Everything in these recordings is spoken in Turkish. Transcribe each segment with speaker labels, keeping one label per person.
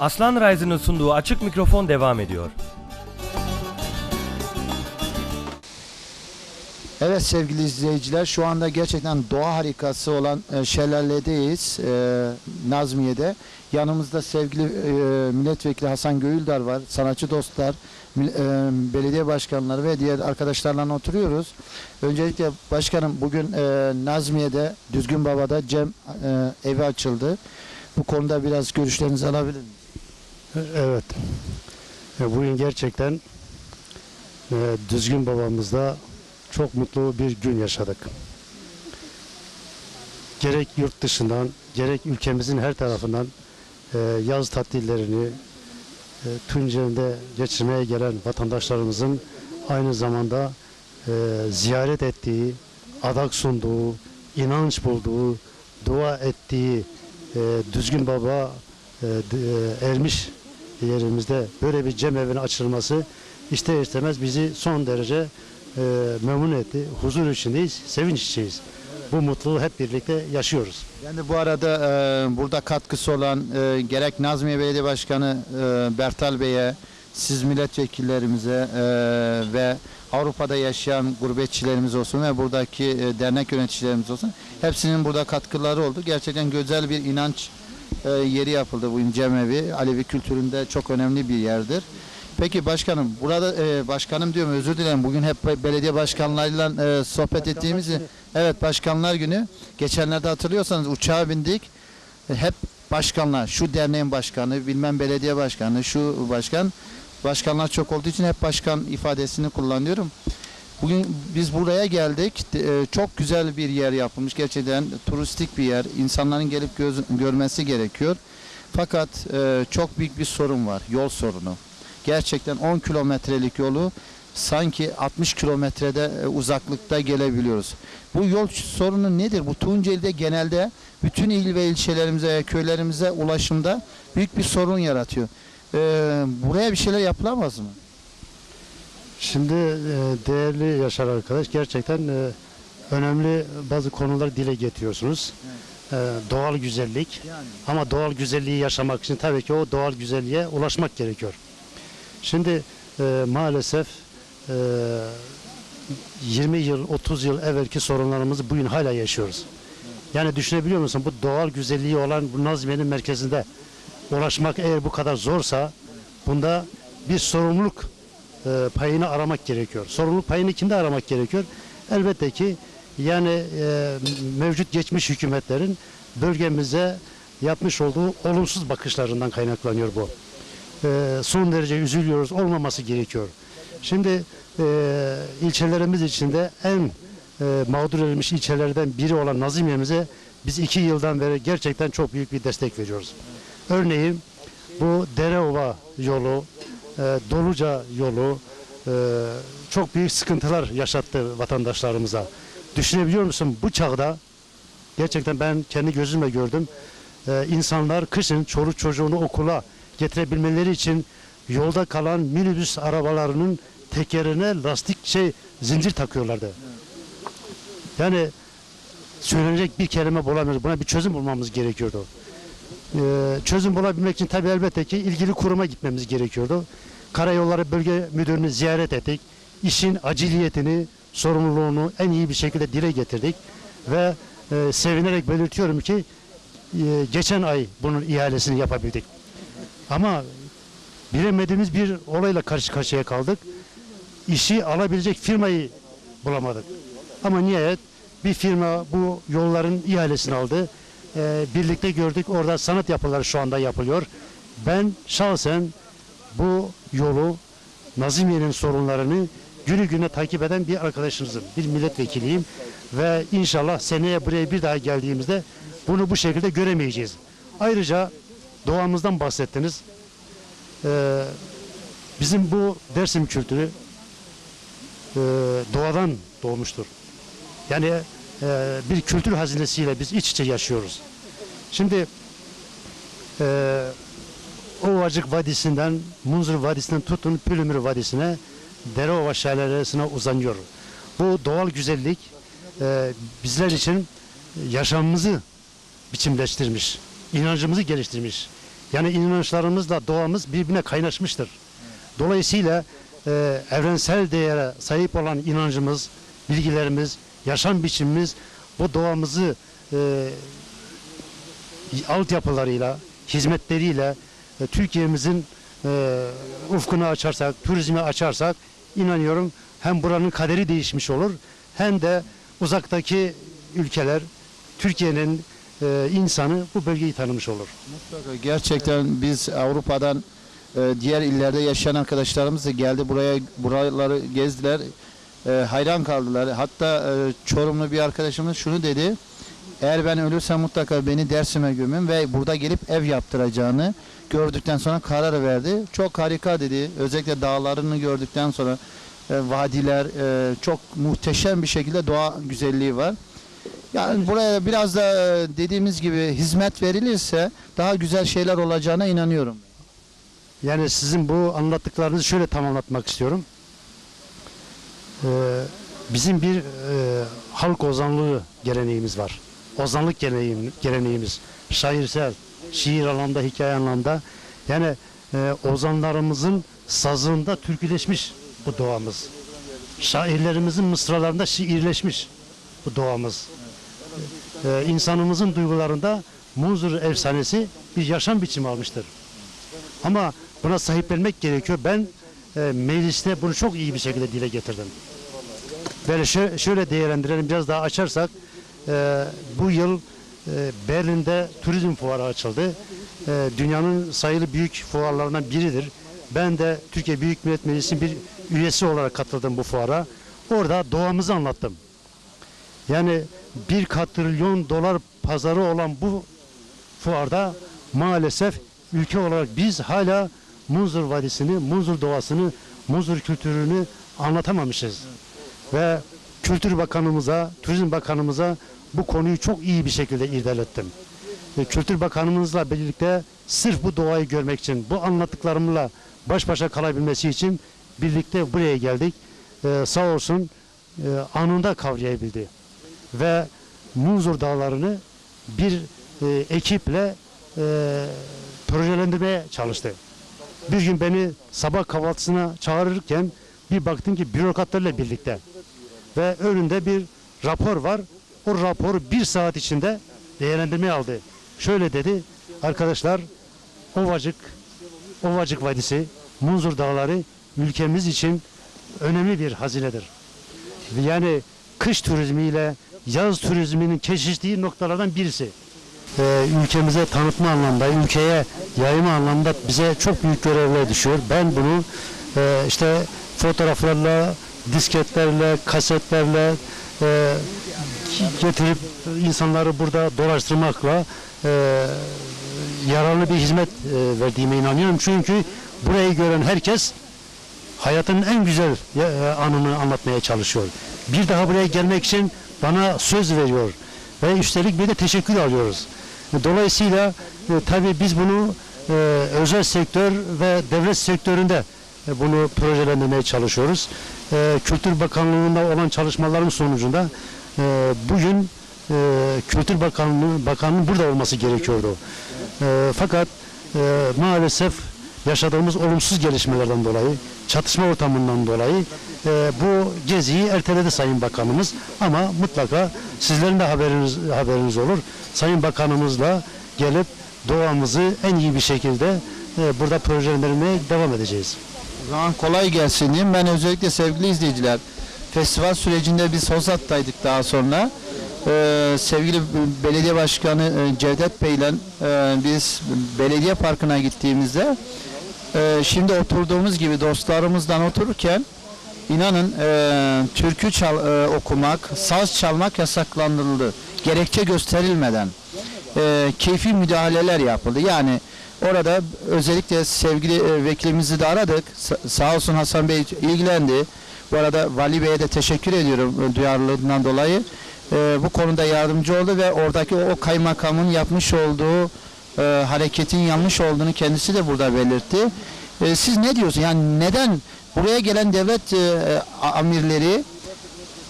Speaker 1: Aslan Rise'ın sunduğu açık mikrofon devam ediyor.
Speaker 2: Evet sevgili izleyiciler şu anda gerçekten doğa harikası olan e, şelaledeyiz e, Nazmiye'de. Yanımızda sevgili e, milletvekili Hasan Göğüldar var, sanatçı dostlar, e, belediye başkanları ve diğer arkadaşlarla oturuyoruz. Öncelikle başkanım bugün e, Nazmiye'de Düzgün Baba'da Cem e, evi açıldı. Bu konuda biraz görüşlerinizi alabilir miyim?
Speaker 3: Evet. E, Bugün gerçekten e, Düzgün babamızda çok mutlu bir gün yaşadık. Gerek yurt dışından, gerek ülkemizin her tarafından e, yaz tatillerini e, Tunceli'de geçirmeye gelen vatandaşlarımızın aynı zamanda ziyaret ettiği, adak sunduğu, inanç bulduğu, dua ettiği Düzgün Baba ermiş yerimizde böyle bir cemevinin açılması ister istemez bizi son derece e, memnun etti. Huzur içindeyiz, sevinç içindeyiz. Bu mutluluğu hep birlikte yaşıyoruz.
Speaker 2: Yani bu arada e, burada katkısı olan e, gerek Nazmiye Belediye Başkanı e, Bertal Bey'e, siz milletvekillerimize e, ve Avrupa'da yaşayan gurbetçilerimiz olsun ve buradaki e, dernek yöneticilerimiz olsun hepsinin burada katkıları oldu. Gerçekten güzel bir inanç e, yeri yapıldı bu cemevi. Alevi kültüründe çok önemli bir yerdir. Peki başkanım, burada e, başkanım diyorum özür dilerim. Bugün hep belediye başkanlarıyla e, sohbet ettiğimiz Evet başkanlar günü. Geçenlerde hatırlıyorsanız uçağa bindik. E, Hep başkanlar, şu derneğin başkanı, bilmem belediye başkanı, şu başkan. Başkanlar çok olduğu için hep başkan ifadesini kullanıyorum. Bugün biz buraya geldik. E, Çok güzel bir yer yapılmış. Gerçekten turistik bir yer. İnsanların gelip göz- görmesi gerekiyor. Fakat e, çok büyük bir sorun var. Yol sorunu. Gerçekten 10 kilometrelik yolu sanki 60 kilometrede e, uzaklıkta gelebiliyoruz. Bu yol sorunu nedir? Bu Tunceli'de genelde bütün il ve ilçelerimize, köylerimize ulaşımda büyük bir sorun yaratıyor. Buraya bir şeyler yapılamaz mı?
Speaker 3: Şimdi e, değerli Yaşar arkadaş gerçekten e, önemli bazı konular dile getiriyorsunuz. E, doğal güzellik ama doğal güzelliği yaşamak için tabii ki o doğal güzelliğe ulaşmak gerekiyor. Şimdi maalesef e, 20 yıl 30 yıl evvelki sorunlarımızı bugün hala yaşıyoruz. Yani düşünebiliyor musun bu doğal güzelliği olan bu Nazmiye'nin merkezinde ulaşmak eğer bu kadar zorsa bunda bir sorumluluk e, payını aramak gerekiyor. Sorumluluk payını kimde aramak gerekiyor? Elbette ki yani e, mevcut geçmiş hükümetlerin bölgemize yapmış olduğu olumsuz bakışlarından kaynaklanıyor bu. E, son derece üzülüyoruz. Olmaması gerekiyor. Şimdi e, ilçelerimiz içinde en e, mağdur edilmiş ilçelerden biri olan Nazimiye'mize biz iki yıldan beri gerçekten çok büyük bir destek veriyoruz. Örneğin bu Dereova yolu, e, Doluca yolu e, çok büyük sıkıntılar yaşattı vatandaşlarımıza. Düşünebiliyor musun bu çağda gerçekten ben kendi gözümle gördüm. E, insanlar kışın çoluk çocuğunu okula getirebilmeleri için yolda kalan minibüs arabalarının tekerine lastik şey zincir takıyorlardı. Yani söylenecek bir kelime bulamıyoruz. Buna bir çözüm bulmamız gerekiyordu. Ee, çözüm bulabilmek için tabii elbette ki ilgili kuruma gitmemiz gerekiyordu. Karayolları Bölge Müdürünü ziyaret ettik. İşin aciliyetini, sorumluluğunu en iyi bir şekilde dile getirdik. Ve e, sevinerek belirtiyorum ki e, geçen ay bunun ihalesini yapabildik. Ama bilemediğimiz bir olayla karşı karşıya kaldık. İşi alabilecek firmayı bulamadık. Ama nihayet bir firma bu yolların ihalesini aldı. Ee, birlikte gördük orada sanat yapıları şu anda yapılıyor. Ben şahsen bu yolu Nazimiye'nin sorunlarını günü güne takip eden bir arkadaşınızım. Bir milletvekiliyim ve inşallah seneye buraya bir daha geldiğimizde bunu bu şekilde göremeyeceğiz. Ayrıca doğamızdan bahsettiniz. Ee, bizim bu Dersim kültürü e, doğadan doğmuştur. Yani e, bir kültür hazinesiyle biz iç içe yaşıyoruz. Şimdi e, Ovacık Vadisi'nden, Munzur Vadisi'nden tutun Pülümür Vadisi'ne, Dereova şelaleresine uzanıyor. Bu doğal güzellik e, bizler için yaşamımızı biçimleştirmiş, inancımızı geliştirmiş. Yani inançlarımızla doğamız birbirine kaynaşmıştır. Dolayısıyla e, evrensel değere sahip olan inancımız, bilgilerimiz, yaşam biçimimiz bu doğamızı e, altyapılarıyla, hizmetleriyle Türkiye'mizin e, ufkunu açarsak, turizmi açarsak inanıyorum hem buranın kaderi değişmiş olur hem de uzaktaki ülkeler Türkiye'nin e, insanı bu bölgeyi tanımış olur.
Speaker 2: Mutlaka Gerçekten biz Avrupa'dan e, diğer illerde yaşayan arkadaşlarımız da geldi buraya buraları gezdiler. E, hayran kaldılar. Hatta e, Çorumlu bir arkadaşımız şunu dedi. Eğer ben ölürsem mutlaka beni Dersim'e gömün ve burada gelip ev yaptıracağını gördükten sonra karar verdi. Çok harika dedi. Özellikle dağlarını gördükten sonra e, vadiler e, çok muhteşem bir şekilde doğa güzelliği var. Yani buraya biraz da e, dediğimiz gibi hizmet verilirse daha güzel şeyler olacağına inanıyorum.
Speaker 3: Yani sizin bu anlattıklarınızı şöyle tamamlatmak istiyorum. Ee, bizim bir e, halk ozanlığı geleneğimiz var. Ozanlık geleneğim, geleneğimiz. Şairsel, şiir anlamda, hikaye anlamda. Yani e, ozanlarımızın sazında türküleşmiş bu doğamız. Şairlerimizin mısralarında şiirleşmiş bu doğamız. Ee, insanımızın duygularında Munzur efsanesi bir yaşam biçimi almıştır. Ama buna sahiplenmek gerekiyor. Ben e, mecliste bunu çok iyi bir şekilde dile getirdim. Böyle şö- şöyle değerlendirelim biraz daha açarsak e, bu yıl e, Berlin'de turizm fuarı açıldı. E, dünyanın sayılı büyük fuarlarından biridir. Ben de Türkiye Büyük Millet Meclisi'nin bir üyesi olarak katıldım bu fuara. Orada doğamızı anlattım. Yani bir katrilyon dolar pazarı olan bu fuarda maalesef ülke olarak biz hala Munzur Vadisi'ni, Munzur doğasını, Munzur kültürünü anlatamamışız. Ve Kültür Bakanımıza, Turizm Bakanımıza bu konuyu çok iyi bir şekilde irdelettim. Kültür Bakanımızla birlikte sırf bu doğayı görmek için, bu anlattıklarımla baş başa kalabilmesi için birlikte buraya geldik. Ee, sağ olsun e, anında kavrayabildi. Ve Munzur Dağları'nı bir e, ekiple e, projelendirmeye çalıştı. Bir gün beni sabah kahvaltısına çağırırken bir baktım ki bürokratlarla birlikte ve önünde bir rapor var. O raporu bir saat içinde değerlendirmeye aldı. Şöyle dedi, arkadaşlar Ovacık, Ovacık Vadisi, Munzur Dağları ülkemiz için önemli bir hazinedir. Yani kış turizmiyle yaz turizminin kesiştiği noktalardan birisi. Ee, ülkemize tanıtma anlamda, ülkeye yayma anlamda bize çok büyük görevler düşüyor. Ben bunu e, işte fotoğraflarla, disketlerle, kasetlerle e, getirip insanları burada dolaştırmakla e, yararlı bir hizmet e, verdiğime inanıyorum. Çünkü burayı gören herkes hayatın en güzel e, anını anlatmaya çalışıyor. Bir daha buraya gelmek için bana söz veriyor ve üstelik bir de teşekkür alıyoruz. Dolayısıyla e, tabii biz bunu e, özel sektör ve devlet sektöründe e, bunu projelendirmeye çalışıyoruz. E, Kültür Bakanlığı'nda olan çalışmaların sonucunda e, bugün e, Kültür Bakanlığı Bakanlığı'nın burada olması gerekiyordu. E, fakat e, maalesef yaşadığımız olumsuz gelişmelerden dolayı, çatışma ortamından dolayı e, bu geziyi erteledi Sayın Bakanımız. Ama mutlaka sizlerin de haberiniz, haberiniz olur. Sayın Bakanımızla gelip doğamızı en iyi bir şekilde e, burada projelendirmeye devam edeceğiz.
Speaker 2: O zaman kolay gelsin. Ben özellikle sevgili izleyiciler, festival sürecinde biz Hozat'taydık daha sonra. Ee, sevgili belediye başkanı e, Cevdet Bey'le e, biz belediye parkına gittiğimizde e, şimdi oturduğumuz gibi dostlarımızdan otururken inanın e, türkü çal, e, okumak, saz çalmak yasaklandırıldı. Gerekçe gösterilmeden e, keyfi müdahaleler yapıldı. Yani orada özellikle sevgili e, vekilimizi de aradık. Sa- sağ olsun Hasan Bey ilgilendi. Bu arada Vali Bey'e de teşekkür ediyorum e, duyarlılığından dolayı. E, bu konuda yardımcı oldu ve oradaki o kaymakamın yapmış olduğu e, hareketin yanlış olduğunu kendisi de burada belirtti. E, siz ne diyorsunuz? Yani neden buraya gelen devlet e, amirleri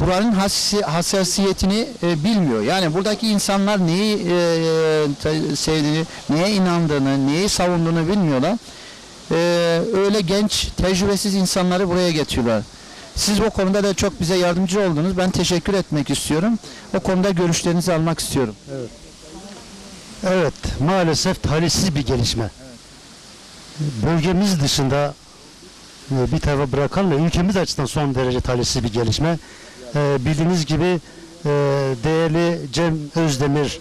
Speaker 2: buranın hassi- hassasiyetini e, bilmiyor. Yani buradaki insanlar neyi e, sevdiğini, neye inandığını, neyi savunduğunu bilmiyorlar. E, öyle genç, tecrübesiz insanları buraya getiriyorlar. Siz o konuda da çok bize yardımcı oldunuz. Ben teşekkür etmek istiyorum. O konuda görüşlerinizi almak istiyorum.
Speaker 3: Evet, maalesef talihsiz bir gelişme. Bölgemiz dışında e, bir tarafa bırakalım da ülkemiz açısından son derece talihsiz bir gelişme. E, Bildiğiniz gibi e, değerli Cem Özdemir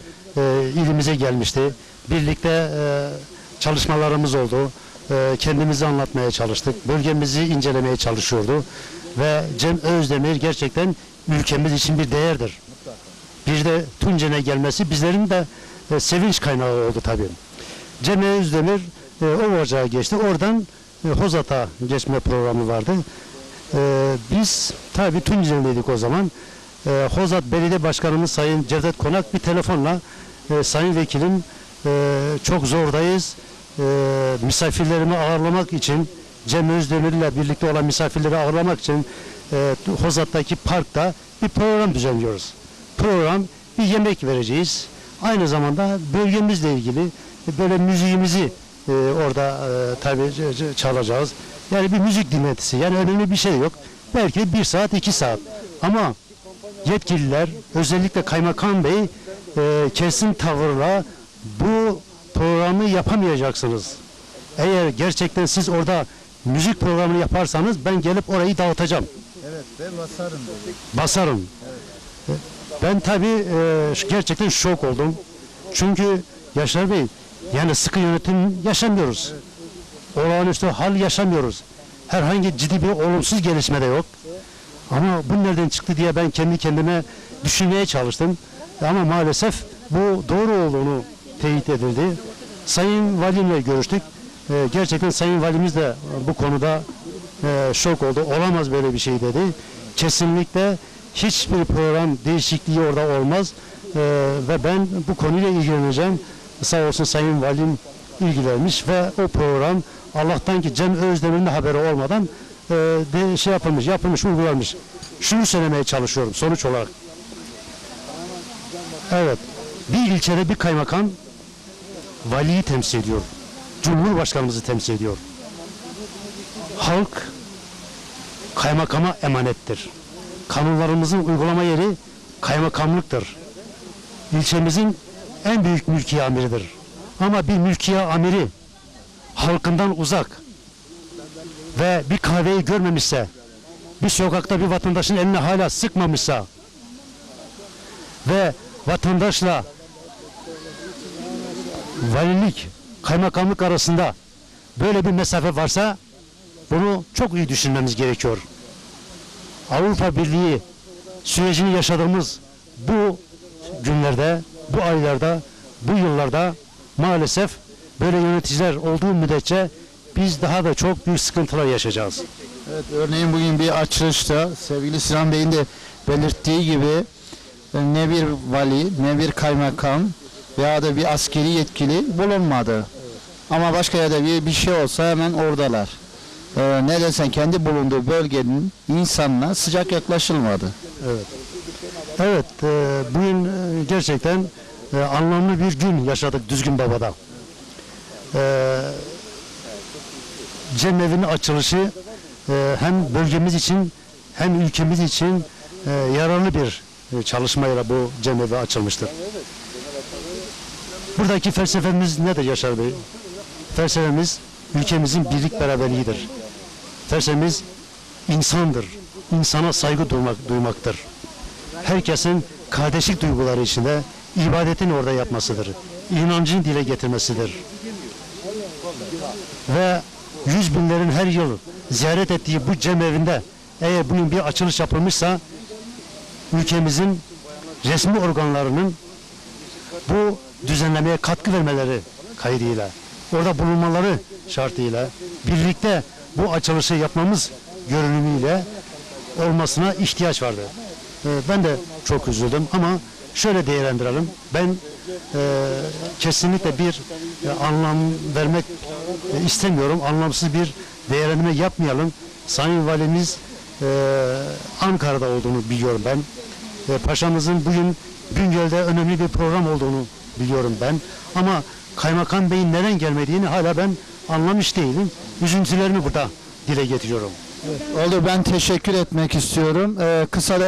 Speaker 3: ilimize gelmişti. Birlikte çalışmalarımız oldu. Kendimizi anlatmaya çalıştık. Bölgemizi incelemeye çalışıyordu. Ve Cem Özdemir gerçekten ülkemiz için bir değerdir. Bir de Tuncen'e gelmesi bizlerin de e, sevinç kaynağı oldu tabii. Cem Özdemir e, Ovacık'a geçti. Oradan e, Hozat'a geçme programı vardı. E, biz tabii Tuncen'deydik o zaman. E, Hozat Belediye Başkanımız Sayın Cevdet Konak bir telefonla e, Sayın Vekilim e, çok zordayız. E, misafirlerimi ağırlamak için Cem Özdemir ile birlikte olan misafirleri ağırlamak için e, Hozat'taki parkta bir program düzenliyoruz. Program bir yemek vereceğiz. Aynı zamanda bölgemizle ilgili böyle müziğimizi e, orada e, tabii çalacağız. Yani bir müzik dinletisi. Yani önemli bir şey yok. Belki bir saat, iki saat. Ama yetkililer, özellikle Kaymakam Bey e, kesin tavırla bu programı yapamayacaksınız. Eğer gerçekten siz orada müzik programını yaparsanız ben gelip orayı dağıtacağım.
Speaker 2: Evet, ben basarım.
Speaker 3: Basarım. Ben tabii e, gerçekten şok oldum. Çünkü Yaşar Bey yani sıkı yönetim yaşamıyoruz. Olağanüstü hal yaşamıyoruz. Herhangi ciddi bir olumsuz gelişme de yok. Ama bu nereden çıktı diye ben kendi kendime düşünmeye çalıştım. Ama maalesef bu doğru olduğunu teyit edildi. Sayın Valimle görüştük. E, gerçekten Sayın Valimiz de bu konuda e, şok oldu. Olamaz böyle bir şey dedi. Kesinlikle hiçbir program değişikliği orada olmaz. E, ve ben bu konuyla ilgileneceğim. Sağ olsun Sayın Valim ilgilenmiş ve o program Allah'tan ki Cem Özdemir'in de haberi olmadan e, de, şey yapılmış, yapılmış, uygulanmış. Şunu söylemeye çalışıyorum sonuç olarak. Evet, bir ilçede bir kaymakam valiyi temsil ediyor. Cumhurbaşkanımızı temsil ediyor. Halk kaymakama emanettir. Kanunlarımızın uygulama yeri kaymakamlıktır. İlçemizin en büyük mülkiye amiridir. Ama bir mülkiye amiri halkından uzak ve bir kahveyi görmemişse, bir sokakta bir vatandaşın eline hala sıkmamışsa ve vatandaşla valilik, kaymakamlık arasında böyle bir mesafe varsa bunu çok iyi düşünmemiz gerekiyor. Avrupa Birliği sürecini yaşadığımız bu günlerde, bu aylarda, bu yıllarda maalesef böyle yöneticiler olduğu müddetçe biz daha da çok büyük sıkıntılar yaşayacağız.
Speaker 2: Evet, örneğin bugün bir açılışta sevgili Sinan Bey'in de belirttiği gibi e, ne bir vali, ne bir kaymakam veya da bir askeri yetkili bulunmadı. Ama başka yerde bir, bir şey olsa hemen oradalar. Ee, ne desen kendi bulunduğu bölgenin insanına sıcak yaklaşılmadı.
Speaker 3: Evet, e, bugün e, gerçekten e, anlamlı bir gün yaşadık Düzgün Baba'da. E, Cemevi'nin açılışı e, hem bölgemiz için hem ülkemiz için e, yararlı bir e, çalışmayla bu cemevi açılmıştır. Buradaki felsefemiz nedir Yaşar Bey? Felsefemiz ülkemizin birlik beraberliğidir. Felsefemiz insandır. İnsana saygı duymak, duymaktır herkesin kardeşlik duyguları içinde ibadetin orada yapmasıdır. İnancın dile getirmesidir. Ve yüz binlerin her yıl ziyaret ettiği bu cemevinde eğer bunun bir açılış yapılmışsa ülkemizin resmi organlarının bu düzenlemeye katkı vermeleri kaydıyla orada bulunmaları şartıyla birlikte bu açılışı yapmamız görünümüyle olmasına ihtiyaç vardı. Ee, Ben de çok üzüldüm ama şöyle değerlendirelim. Ben e, kesinlikle bir e, anlam vermek e, istemiyorum. Anlamsız bir değerlendirme yapmayalım. Sayın Valimiz Ankara'da olduğunu biliyorum ben. Paşamızın bugün Bingöl'de önemli bir program olduğunu biliyorum ben. Ama Kaymakam Bey'in neden gelmediğini hala ben anlamış değilim. Üzüntülerimi burada dile getiriyorum.
Speaker 2: Oldu ben teşekkür etmek istiyorum. Ee, kısa